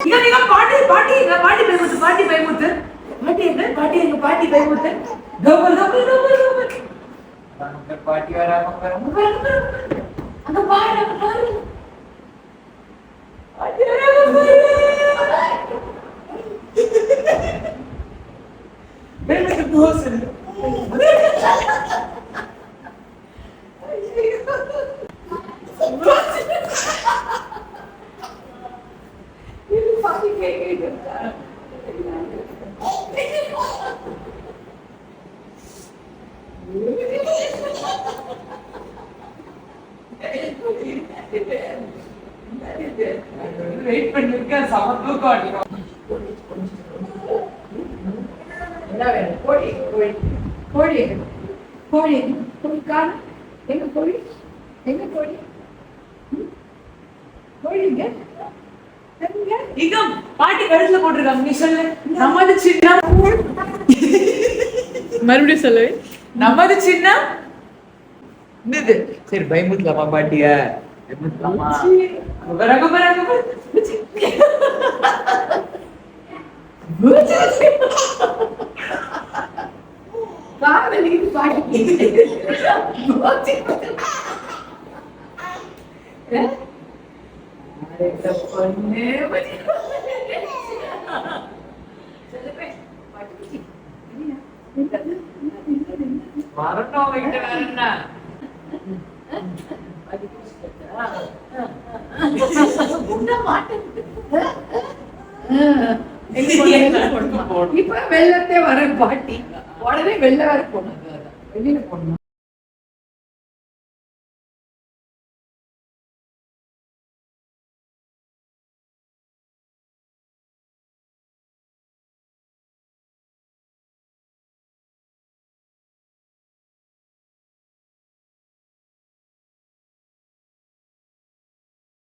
இங்க நீங்க பாட்டி பாட்டி எங்க பாட்டி பயமுத்து பாட்டி பயமுத்து பாட்டி எங்க? பாட்டி எங்க? பாட்டி பயமுத்து கபர் கபர் கபர் கபர் பாட்டி வராம அங்க பாரு, பாரு, பாட்டி வராங்க பயமுத்து தோசை. காசு கேட்க கேக்குது வெயிட் பண்ணிருக்கேன் சம அடிக்கும் என்ன வேணும் கோழி கோழி கோழி கோழி எங்க? கோழி எங்க கோழி எங்க கோழி இங்க பாட்டி கழுத்துல போட்டிருக்காங்க. நீ சொல்லு. நமது சின்ன மறுபடியும் சொல்லு. நமது சின்ன என்னது? சரி பயமுத்தலாமா பாட்டிய? பயமுத்தலாமா குபர குபர குபர பாட்டி பொண்ணு வரட்டும் வைக்கிட்ட வேற என்ன இப்ப வெள்ளத்தே வர பாட்டி. உடனே வெள்ள வர போடணும். வெளியில போடணும்.